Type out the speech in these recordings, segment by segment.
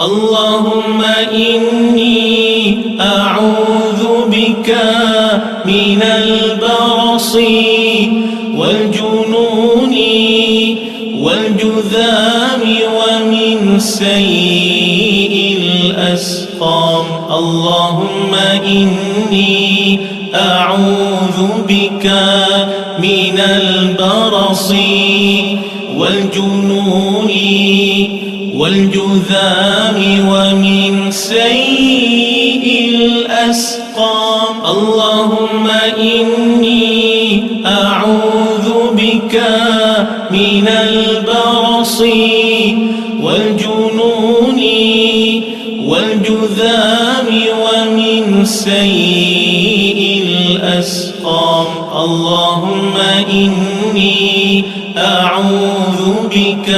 اللهم إني أعوذ بك من البرص والجنون والجذام ومن سيء الأسقام. اللهم إني أعوذ بك من البرص والجنون والجذام ومن سيء الأسقام. اللهم إني أعوذ بك من البرص والجنون والجذام ومن سيء الأسقام. اللهم إني أعوذ بك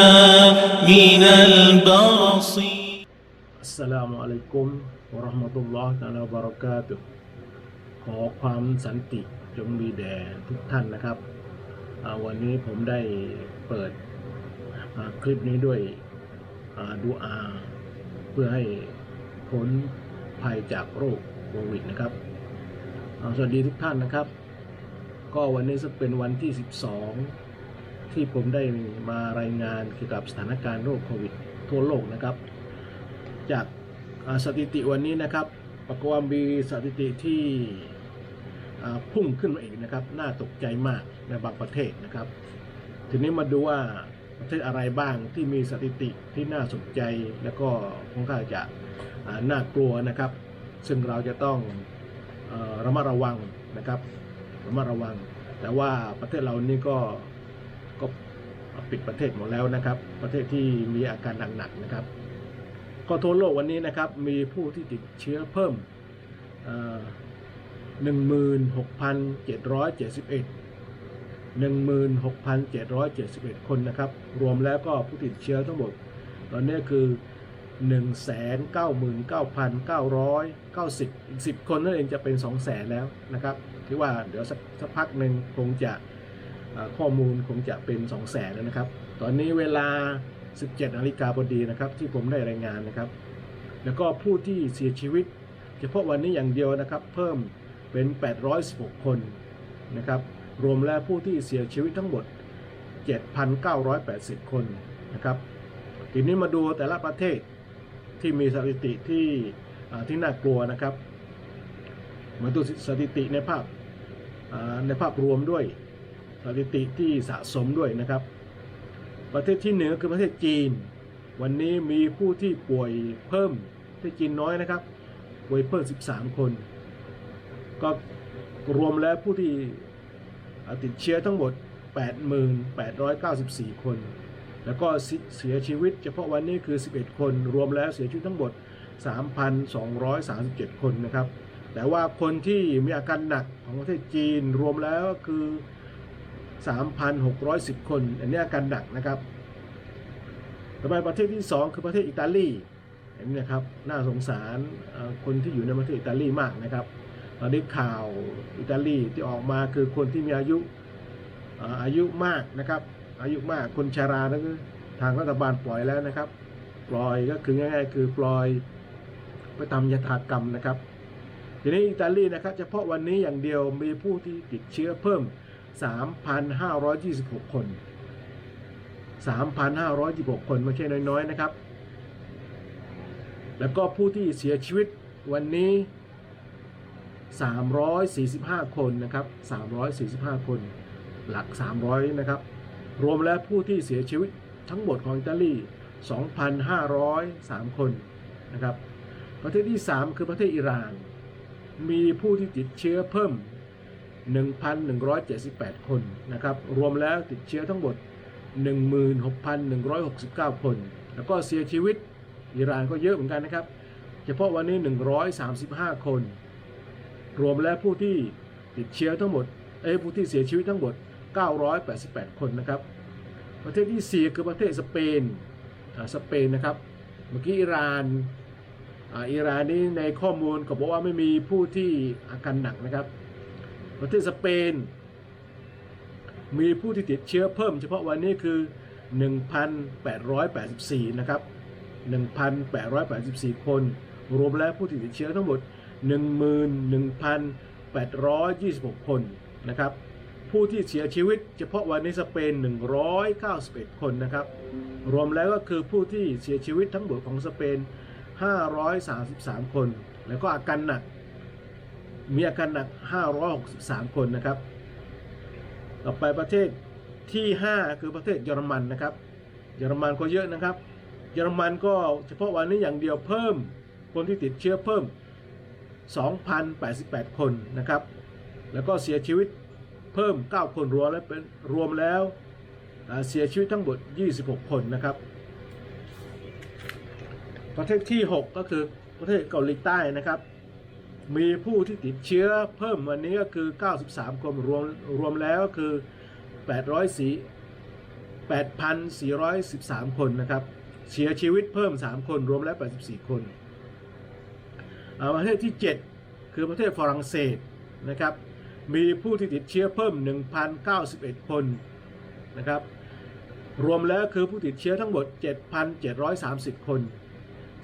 من البرص อัสสลามุอะลัยกุมวะเราะห์มะตุลลอฮ์ตะอาลาบะเราะกาตุฮ์ขอความสันติจงมีแด่ทุกท่านนะครับอ่าวันนี้ผมได้เปิดอ่าคลิปนี้ด้วยอ่าดูอาเพื่อให้พ้นภัยจากโรคโควิดนะครับอ่าสวัสดีทุกท่านนะครับ ก็วันนี้จะเป็นวันที่ 12 ที่ผมได้มารายงานเกี่ยวกับสถานการณ์โรคโควิดทั่วโลกนะครับ จากสถิติวันนี้นะครับปรากฏว่ามีสถิติที่พุ่งขึ้นมาอีกนะครับ น่าตกใจมากในบางประเทศนะครับ ทีนี้มาดูว่าประเทศอะไรบ้างที่มีสถิติที่น่าสนใจแล้วก็ค่อนข้างจะน่ากลัวนะครับ ซึ่งเราจะต้องอ่อระมัดระวังนะครับระมัดระวัง แต่ว่าประเทศเรานี่ก็ ปิดประเทศหมดแล้วนะครับ ประเทศที่มีอาการหนักๆนะครับ ก็ทั่วโลกวันนี้นะครับ มีผู้ที่ติดเชื้อเพิ่มหนึ่งหมื่นหกพันเจ็ดร้อยเจ็ดสิบเอ็ดหนึ่งหมื่นหกพันเจ็ดร้อยเจ็ดสิบเอ็ดคนนะครับ รวมแล้วก็ผู้ติดเชื้อทั้งหมด ตอนนี้คือหนึ่งแสนเก้าหมื่นเก้าพันเก้าร้อยเก้าสิบสิบคนนั่นเองจะเป็นสองแสนแล้วนะครับ ที่ว่าเดี๋ยวสักสักพักหนึ่งคงจะ ข้อมูลคงจะเป็น2 0 0แสนแล้วนะครับ ตอนนี้เวลา 17นาฬิกาพอดีนะครับ ที่ผมได้รายงานนะครับ แล้วก็ผู้ที่เสียชีวิต เฉพาะวันนี้อย่างเดียวนะครับ เพิ่มเป็น 816 คนนะครับ รวมแล้วผู้ที่เสียชีวิตทั้งหมด 7,980 คนนะครับ ทีนี้มาดูแต่ละประเทศที่มีสถิติที่ที่น่ากลัวนะครับ มาดูสถิติในภาพในภาพรวมด้วย สถิติที่สะสมด้วยนะครับ ประเทศที่หนึ่งคือประเทศจีน วันนี้มีผู้ที่ป่วยเพิ่มประเทศจีนน้อยนะครับ ป่วยเพิ่ม 13 คน ก็รวมแล้วผู้ที่ติดเชื้อทั้งหมด 8,894 คน แล้วก็เสียชีวิตเฉพาะวันนี้คือ 11 คน รวมแล้วเสียชีวิตทั้งหมด 3,237 คนนะครับ แต่ว่าคนที่มีอาการหนักของประเทศจีนรวมแล้วคือ 3,610 คน อันนี้อาการหนักนะครับต่อไปประเทศที่ 2 คือประเทศอิตาลีเห็นไหมครับน่าสงสารคนที่อยู่ในประเทศอิตาลีมากนะครับตอนนี้ข่าวอิตาลีที่ออกมาคือคนที่มีอายุเอ่ออายุมากนะครับ อายุมากคนชารานั่นคือทางรัฐบาลปล่อยแล้วนะครับ ปล่อยก็คือง่ายๆ คือปล่อยไปทำยถากรรมนะครับทีนี้อิตาลีนะครับเฉพาะวันนี้อย่างเดียวมีผู้ที่ติดเชื้อเพิ่ม 3,526 คน 3,526 คนไม่ใช่น้อยๆนะครับ แล้วก็ผู้ที่เสียชีวิตวันนี้ 345 คนนะครับ 345 คน หลัก 300 นะครับ รวมแล้วผู้ที่เสียชีวิตทั้งหมดของอิตาลี 2,503 คนนะครับ ประเทศที่ 3 คือประเทศอิหร่าน มีผู้ที่ติดเชื้อเพิ่ม 1,178 คนนะครับ รวมแล้วติดเชื้อทั้งหมด 16,169 คน แล้วก็เสียชีวิตอิหร่านก็เยอะเหมือนกันนะครับ เฉพาะวันนี้ 135 คน รวมแล้วผู้ที่ติดเชื้อทั้งหมด เอ้ผู้ที่เสียชีวิตทั้งหมด 988 คนนะครับ ประเทศที่ 4 คือประเทศสเปนอ่าสเปนนะครับ เมื่อกี้อิหร่านอ,อิหร่านนี่ในข้อมูลก็บอกว่าไม่มีผู้ที่อาการหนักนะครับ ประเทศสเปน มีผู้ที่ติดเชื้อเพิ่มเฉพาะวันนี้คือ 1,884 นะครับ 1,884 คน รวมแล้วผู้ที่ติดเชื้อทั้งหมด 11,826 คนนะครับ ผู้ที่เสียชีวิตเฉพาะวันนี้สเปน 191 คนนะครับ รวมแล้วก็คือผู้ที่เสียชีวิตทั้งหมดของสเปน 533 คน แล้วก็อาการหนัก มีอาการหนัก 563 คนนะครับ ต่อไปประเทศที่ 5 คือประเทศเยอรมันนะครับ เยอรมันก็เยอะนะครับ เยอรมันก็เฉพาะวันนี้อย่างเดียวเพิ่มคนที่ติดเชื้อเพิ่ม 2,088 คนนะครับ แล้วก็เสียชีวิตเพิ่ม 9 คนรวมแล้วเป็นรวมแล้วเสียชีวิตทั้งหมด 26 คนนะครับ ประเทศที่ 6 ก็คือประเทศเกาหลีใต้นะครับ มีผู้ที่ติดเชื้อเพิ่มวันนี้ก็คือ 93 คนรวมรวมแล้วก็คือ 804 8,413 คนนะครับ เสียชีวิตเพิ่ม 3 คนรวมแล้ว 84 คนประเทศที่ 7 คือประเทศฝรั่งเศสนะครับ มีผู้ที่ติดเชื้อเพิ่ม 1,091 คนนะครับ รวมแล้วคือผู้ติดเชื้อทั้งหมด 7,730 คน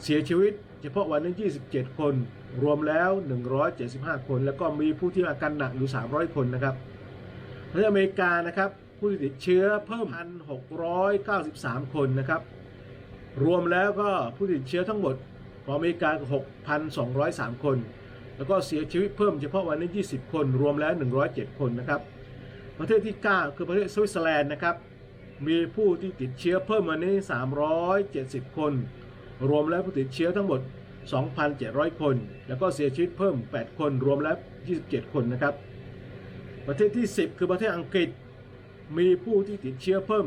เสียชีวิตเฉพาะวันนี้ 27 คน รวมแล้ว 175 คน แล้วก็มีผู้ที่อาการหนักอยู่ 300 คนนะครับประเทศอเมริกานะครับผู้ที่ติดเชื้อเพิ่ม 1,693 คนนะครับ รวมแล้วก็ผู้ติดเชื้อทั้งหมดของอเมริกา 6,203 คน แล้วก็เสียชีวิตเพิ่มเฉพาะวันนี้ 20 คน รวมแล้ว 107 คนนะครับ ประเทศที่ 9 คือประเทศสวิตเซอร์แลนด์นะครับ มีผู้ที่ติดเชื้อเพิ่มวันนี้ 370 คน รวมแล้วผู้ติดเชื้อทั้งหมด 2,700 คน แล้วก็เสียชีวิตเพิ่ม 8 คนรวมแล้ว 27 คนนะครับ ประเทศที่ 10 คือประเทศอังกฤษ มีผู้ที่ติดเชื้อเพิ่ม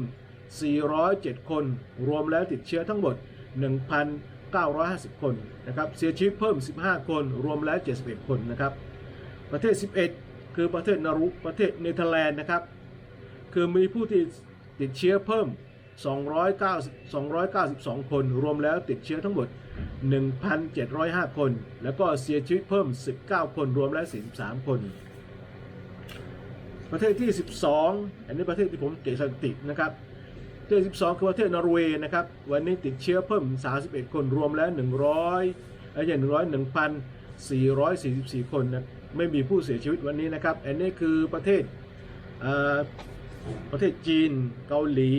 407 คน รวมแล้วติดเชื้อทั้งหมด 1,950 คนนะครับเสียชีวิตเพิ่ม 15 คน รวมแล้ว 71 คนนะครับ ประเทศ 11 คือประเทศนารุประเทศเนเธอร์แลนด์นะครับ คือมีผู้ที่ติดเชื้อเพิ่ม 290 292 คน รวมแล้วติดเชื้อทั้งหมด 1,705 คน แล้วก็เสียชีวิตเพิ่ม 19 คนรวมแล้ว43 คน ประเทศที่ 12 อันนี้ประเทศที่ผมเก็บสถิตินะครับประเทศ12 คือประเทศนอร์เวย์นะครับ วันนี้ติดเชื้อเพิ่ม 31 คนรวมแล้ว 100เอ้ย100 1,444 คนนะไม่มีผู้เสียชีวิตวันนี้นะครับ อันนี้คือประเทศอ่อประเทศจีน เกาหลี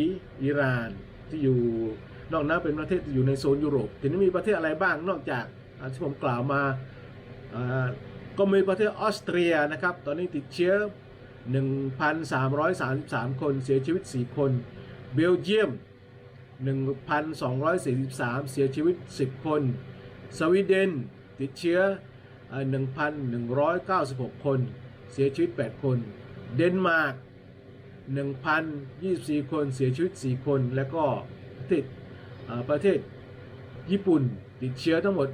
อิหร่านที่อยู่ นอกนั้นเป็นประเทศอยู่ในโซนยุโรปทีนี้มีประเทศอะไรบ้างนอกจากที่ผมกล่าวมาก็มีประเทศออสเตรียนะครับ ตอนนี้ติดเชื้อ 1,333 คนเสียชีวิต 4 คน เบลเยียม 1,243 เสียชีวิต 10 คน สวีเดนติดเชื้อ 1,196 คน เสียชีวิต 8 คน เดนมาร์ก1,024 คนเสียชีวิต 4 คน แล้วก็ติดเอ่อ ประเทศญี่ปุ่นติดเชื้อทั้งหมด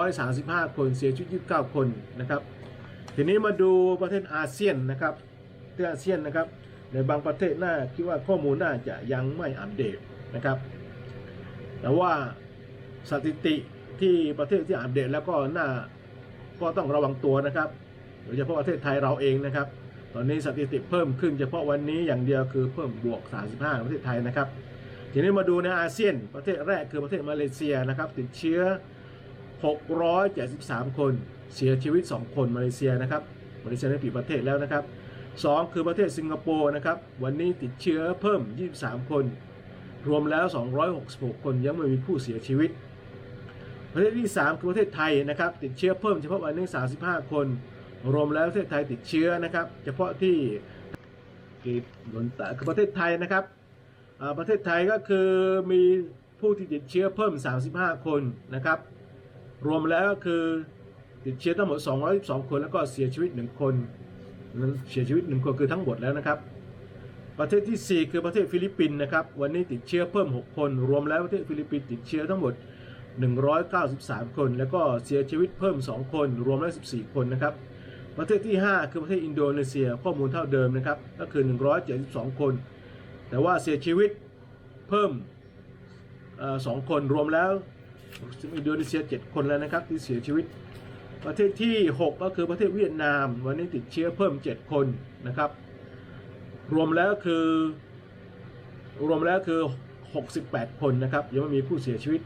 835 คนเสียชีวิต 29 คนนะครับ ทีนี้มาดูประเทศอาเซียนนะครับประเทศอาเซียนนะครับ ในบางประเทศน่าคิดว่าข้อมูลน่าจะยังไม่อัปเดตนะครับ แต่ว่าสถิติที่ประเทศที่อัปเดตแล้วก็น่าก็ต้องระวังตัวนะครับโดยเฉพาะประเทศไทยเราเองนะครับ ตอนนี้สถิติเพิ่มขึ้นเฉพาะวันนี้อย่างเดียวคือเพิ่มบวก 35 ประเทศไทยนะครับ ทีนี้มาดูในอาเซียนประเทศแรกคือประเทศมาเลเซียนะครับติดเชื้อ 673 คนเสียชีวิต 2 คนมาเลเซียนะครับมาเลเซียได้ปิดประเทศแล้วนะครับ 2 คือประเทศสิงคโปร์นะครับวันนี้ติดเชื้อเพิ่ม 23 คน รวมแล้ว 266 คนยังไม่มีผู้เสียชีวิต ประเทศที่ 3 คือประเทศไทยนะครับติดเชื้อเพิ่มเฉพาะวันนี้ 35 คน รวมแล้วประเทศไทยติดเชื้อนะครับเฉพาะที่กีบนตาคือประเทศไทยนะครับ ประเทศไทยก็คือมีผู้ที่ติดเชื้อเพิ่ม 35 คนนะครับ รวมแล้วก็คือติดเชื้อทั้งหมด 212 คนแล้วก็เสียชีวิต 1คนนั้นเสียชีวิต 1 คนคือทั้งหมดแล้วนะครับ ประเทศที่ 4 คือประเทศฟิลิปปินส์นะครับ วันนี้ติดเชื้อเพิ่ม 6 คน รวมแล้วประเทศฟิลิปปินส์ติดเชื้อทั้งหมด 193 คน แล้วก็เสียชีวิตเพิ่ม 2 คน รวมแล้ว 14 คนนะครับ ประเทศที่ 5 คือประเทศอินโดนีเซียข้อมูลเท่าเดิมนะครับ ก็คือ 172 คน แต่ว่าเสียชีวิตเพิ่มอสองคนรวมแล้วอินโดนีเซีย7คนแล้วนะครับที่เสียชีวิต ประเทศที่ 6 ก็คือประเทศเวียดนาม วันนี้ติดเชื้อเพิ่ม 7 คนนะครับ รวมแล้วคือรวมแล้วคือ 68 คนนะครับยังไม่มีผู้เสียชีวิต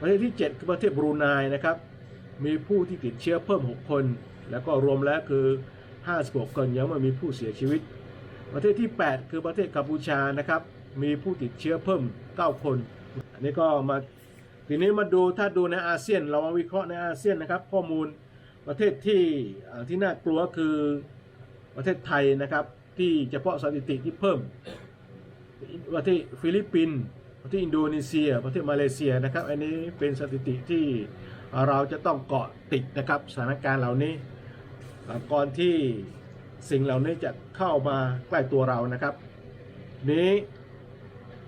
ประเทศที่ 7 คือประเทศบรูไนนะครับ มีผู้ที่ติดเชื้อเพิ่ม 6 คน แล้วก็รวมแล้วคือ 56 คนยังไม่มีผู้เสียชีวิต ประเทศที่ 8 คือประเทศกัมพูชานะครับ มีผู้ติดเชื้อเพิ่ม 9 คน อันนี้ก็มาทีนี้มาดูถ้าดูในอาเซียน เรามาวิเคราะห์ในอาเซียนนะครับ ข้อมูลประเทศที่ที่น่ากลัวคือประเทศไทยนะครับ ที่เฉพาะสถิติที่เพิ่ม ประเทศฟิลิปปินส์ประเทศอินโดนีเซีย ประเทศมาเลเซียนะครับ อันนี้เป็นสถิติที่เราจะต้องเกาะติดนะครับสถานการณ์เหล่านี้ก่อนที่ สิ่งเหล่านี้จะเข้ามาใกล้ตัวเรานะครับ นี้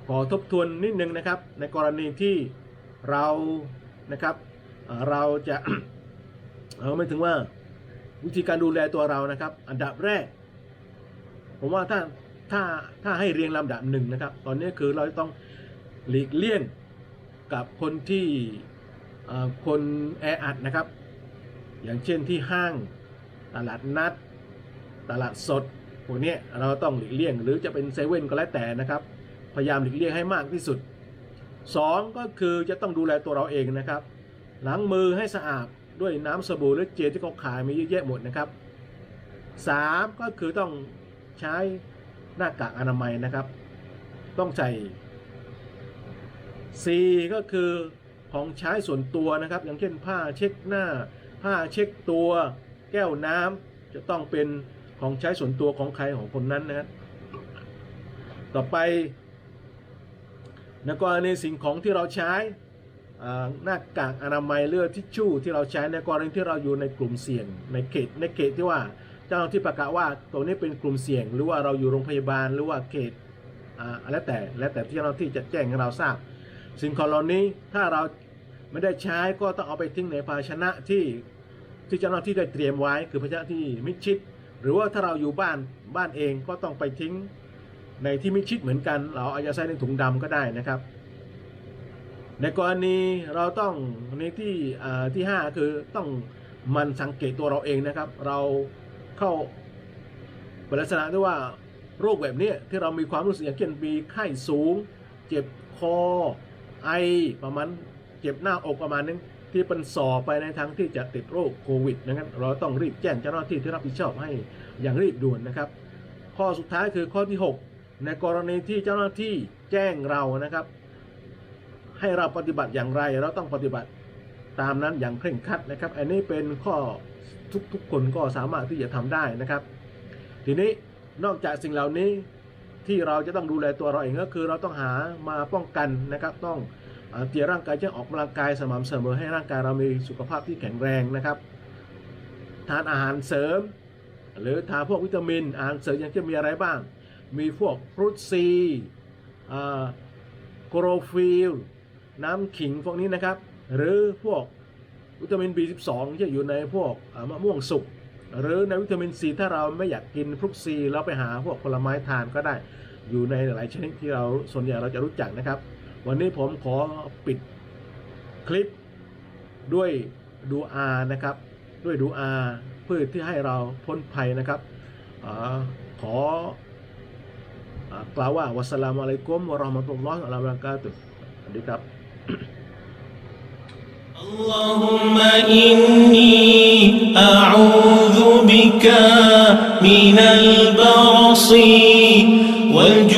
ขอทบทวนนิดนึงนะครับ ในกรณีที่เรานะครับเราจะเอาไม่ถึงว่าวิธีการดูแลตัวเรานะครับ อันดับแรก ผมว่าถ้าถ้าถ้าให้เรียงลำดับหนึ่งนะครับ ตอนนี้คือเราต้องหลีกเลี่ยงกับคนที่คนแออัดนะครับ อย่างเช่นที่ห้างตลาดนัด ตลาดสดพวกนี้เราต้องหลีกเลี่ยง หรือจะเป็นเซเว่นก็แล้วแต่นะครับ พยายามหลีกเลี่ยงให้มากที่สุดสองก็คือจะต้องดูแลตัวเราเองนะครับล้างมือให้สะอาดด้วยน้ำสบู่หรือเจลที่เขาขายมีเยอะแยะหมดนะครับสามก็คือต้องใช้หน้ากากอนามัยนะครับ ต้องใส่สี่ก็คือของใช้ส่วนตัวนะครับ อย่างเช่นผ้าเช็ดหน้า ผ้าเช็ดตัว แก้วน้ำจะต้องเป็น ของใช้ส่วนตัวของใครของคนนั้นนะครับต่อไปในกรณีสิ่งของที่เราใช้หน้ากากอนามัยเลือดทิชชู่ที่เราใช้ในกรณีที่เราอยู่ในกลุ่มเสี่ยง ในเขตในเขตที่ว่าเจ้าหน้าที่ประกาศว่าตัวนี้เป็นกลุ่มเสี่ยง หรือว่าเราอยู่โรงพยาบาลหรือว่าเขตอ่าแล้วแต่แล้วแต่ที่เจ้าหน้าที่จะแจ้งให้เราทราบ สิ่งของเหล่านี้ถ้าเราไม่ได้ใช้ก็ต้องเอาไปทิ้งในภาชนะที่ที่เจ้าหน้าที่ได้เตรียมไว้คือภาชนะที่มิดชิด หรือว่าถ้าเราอยู่บ้านบ้านเองก็ต้องไปทิ้งในที่มิชิดเหมือนกัน เราอาจจะใส่ในถุงดำก็ได้นะครับ ในกรณีเราต้องในที่ที่ 5 คือต้องมันสังเกตตัวเราเองนะครับ เราเข้าเป็นลักษณะที่ว่าโรคแบบนี้ที่เรามีความรู้สึกอย่างเช่นมีไข้สูง เจ็บคอไอประมาณเจ็บหน้าอกประมาณนึง ที่เป็นสอบไปในทางที่จะติดโรคโควิดนะครับเราต้องรีบแจ้งเจ้าหน้าที่ที่รับผิดชอบให้อย่างรีบด่วนนะครับ ข้อสุดท้ายคือข้อที่ 6 ในกรณีที่เจ้าหน้าที่แจ้งเรานะครับ ให้เราปฏิบัติอย่างไร เราต้องปฏิบัติตามนั้นอย่างเคร่งครัดนะครับ อันนี้เป็นข้อทุกๆคนก็สามารถที่จะทำได้นะครับ ทีนี้นอกจากสิ่งเหล่านี้ที่เราจะต้องดูแลตัวเราเองก็คือเราต้องหามาป้องกันนะครับต้อง เตรียร่างกายจะออกกำลังกายสม่ำเสมอให้ร่างกายเรามีสุขภาพที่แข็งแรงนะครับ ทานอาหารเสริม หรือทานพวกวิตามิน อาหารเสริมยังจะมีอะไรบ้าง มีพวกฟรุตซีโครฟิลน้ำขิงพวกนี้นะครับ หรือพวกวิตามิน B12 ที่อยู่ในพวกมะม่วงสุกหรือในวิตามินซีถ้าเราไม่อยากกินฟรุกซีเราไปหาพวกผลไม้ทานก็ได้ อยู่ในหลายชนิดที่เราส่วนใหญ่เราจะรู้จักนะครับ วันนี้ผมขอปิดคลิปด้วยดูอานะครับ ด้วยดูอาเพื่อที่ให้เราพ้นภัยนะครับอาขออากล่าวว่าวัสสลามุอะลัยกุมวะเราะห์มะตุลลอฮ์วะบะเราะกาตุฮ์สวัสดีครับ اللهم إني أعوذ بك من البرص والجنون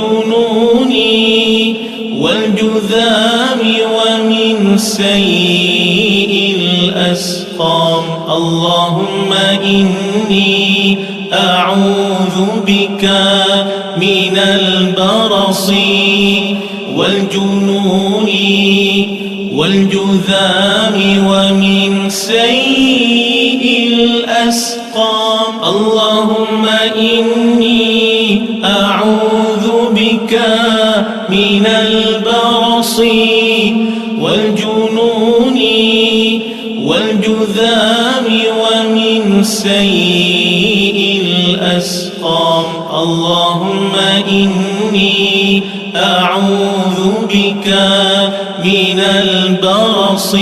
والجذام ومن سيء الأسقام. اللهم إني أعوذ بك من البرص والجنون والجذام ومن سيء الأسقام. اللهم إني سيء الأسقام. اللهم إني أعوذ بك من البرص.